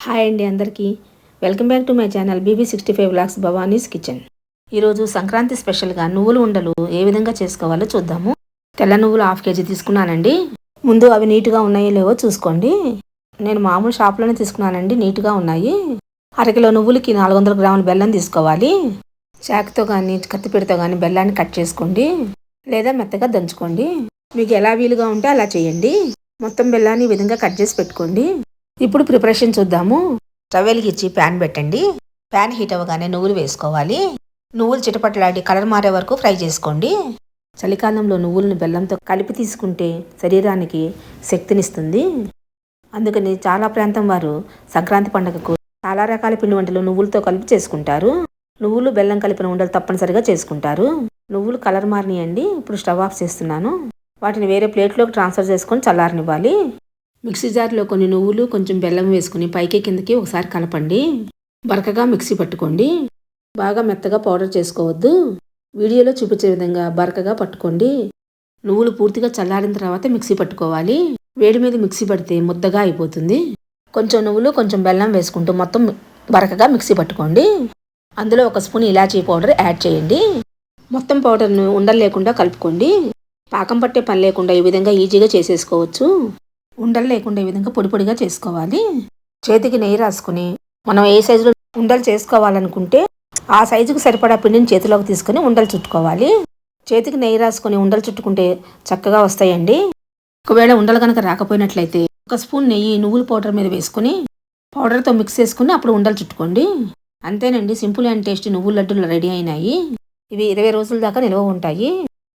Hi అండి అందరికీ. Welcome back to my channel BB sixty five blocks Bhavani's kitchen. ఈరోజు సంక్రాంతి స్పెషల్గా నువ్వులు ఉండలు ఏ విధంగా చేసుకోవాలో చూద్దాము. తెల్ల నువ్వులు హాఫ్ కేజీ తీసుకున్నానండి. ముందు అవి నీట్గా ఉన్నాయో లేవో చూసుకోండి. నేను మామూలు షాప్లోనే తీసుకున్నానండి నీట్గా ఉన్నాయి. అరకిలో నువ్వులకి నాలుగు వందల గ్రాముల బెల్లం తీసుకోవాలి. చాకుతో కానీ కత్తిపీడతో కానీ బెల్లాన్ని కట్ చేసుకోండి. లేదా మెత్తగా దంచుకోండి. మీకు ఎలా వీలుగా ఉంటే అలా చేయండి. మొత్తం బెల్లాన్ని ఈ విధంగా కట్ చేసి పెట్టుకోండి. ఇప్పుడు ప్రిపరేషన్ చూద్దాము. స్టవ్ వెలిగించి ప్యాన్ పెట్టండి. ప్యాన్ హీట్ అవ్వగానే నువ్వులు వేసుకోవాలి. నువ్వులు చిటపట్లాడి కలర్ మారే వరకు ఫ్రై చేసుకోండి. చలికాలంలో నువ్వులను బెల్లంతో కలిపి తీసుకుంటే శరీరానికి శక్తినిస్తుంది. అందుకని చాలా ప్రాంతం వారు సంక్రాంతి పండుగకు చాలా రకాల పిండి వంటలు నువ్వులతో కలిపి చేసుకుంటారు. నువ్వులు బెల్లం కలిపిన ఉండలు తప్పనిసరిగా చేసుకుంటారు. నువ్వులు కలర్ మారినాయండి. ఇప్పుడు స్టవ్ ఆఫ్ చేస్తున్నాను. వాటిని వేరే ప్లేట్లోకి ట్రాన్స్ఫర్ చేసుకొని చల్లారనివ్వాలి. మిక్సీ జార్లో కొన్ని నువ్వులు కొంచెం బెల్లం వేసుకుని పైకి కిందకి ఒకసారి కలపండి. బరకగా మిక్సీ పట్టుకోండి. బాగా మెత్తగా పౌడర్ చేసుకోవద్దు. వీడియోలో చూపించే విధంగా బరకగా పట్టుకోండి. నువ్వులు పూర్తిగా చల్లారిన తర్వాత మిక్సీ పట్టుకోవాలి. వేడి మీద మిక్సీ పడితే ముద్దగా అయిపోతుంది. కొంచెం నువ్వులు కొంచెం బెల్లం వేసుకుంటూ మొత్తం బరకగా మిక్సీ పట్టుకోండి. అందులో ఒక స్పూన్ ఇలాచీ పౌడర్ యాడ్ చేయండి. మొత్తం పౌడర్ను ఉండలు లేకుండా కలుపుకోండి. పాకం పట్టే పని లేకుండా ఈ విధంగా ఈజీగా చేసేసుకోవచ్చు. ఉండలు లేకుండా ఈ విధంగా పొడి పొడిగా చేసుకోవాలి. చేతికి నెయ్యి రాసుకుని మనం ఏ సైజులో ఉండలు చేసుకోవాలనుకుంటే ఆ సైజుకు సరిపడా పిండిని చేతిలోకి తీసుకొని ఉండలు చుట్టుకోవాలి. చేతికి నెయ్యి రాసుకొని ఉండలు చుట్టుకుంటే చక్కగా వస్తాయండి. ఒకవేళ ఉండలు కనుక రాకపోయినట్లయితే ఒక స్పూన్ నెయ్యి నువ్వుల పౌడర్ మీద వేసుకుని పౌడర్తో మిక్స్ చేసుకుని అప్పుడు ఉండలు చుట్టుకోండి. అంతేనండి సింపుల్ అండ్ టేస్టీ నువ్వుల లడ్డూలు రెడీ అయినాయి. ఇవి ఇరవై రోజుల దాకా నిల్వ ఉంటాయి.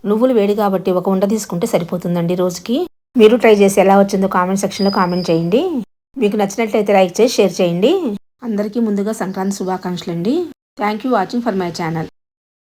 నువ్వులు వేడి కాబట్టి ఒక ఉండ తీసుకుంటే సరిపోతుందండి రోజుకి. మీరు ట్రై చేసి ఎలా వచ్చిందో కామెంట్ సెక్షన్లో కామెంట్ చేయండి. మీకు నచ్చినట్లయితే లైక్ చేసి షేర్ చేయండి. అందరికీ ముందుగా సంక్రాంతి శుభాకాంక్షలు అండి thank you watching for my channel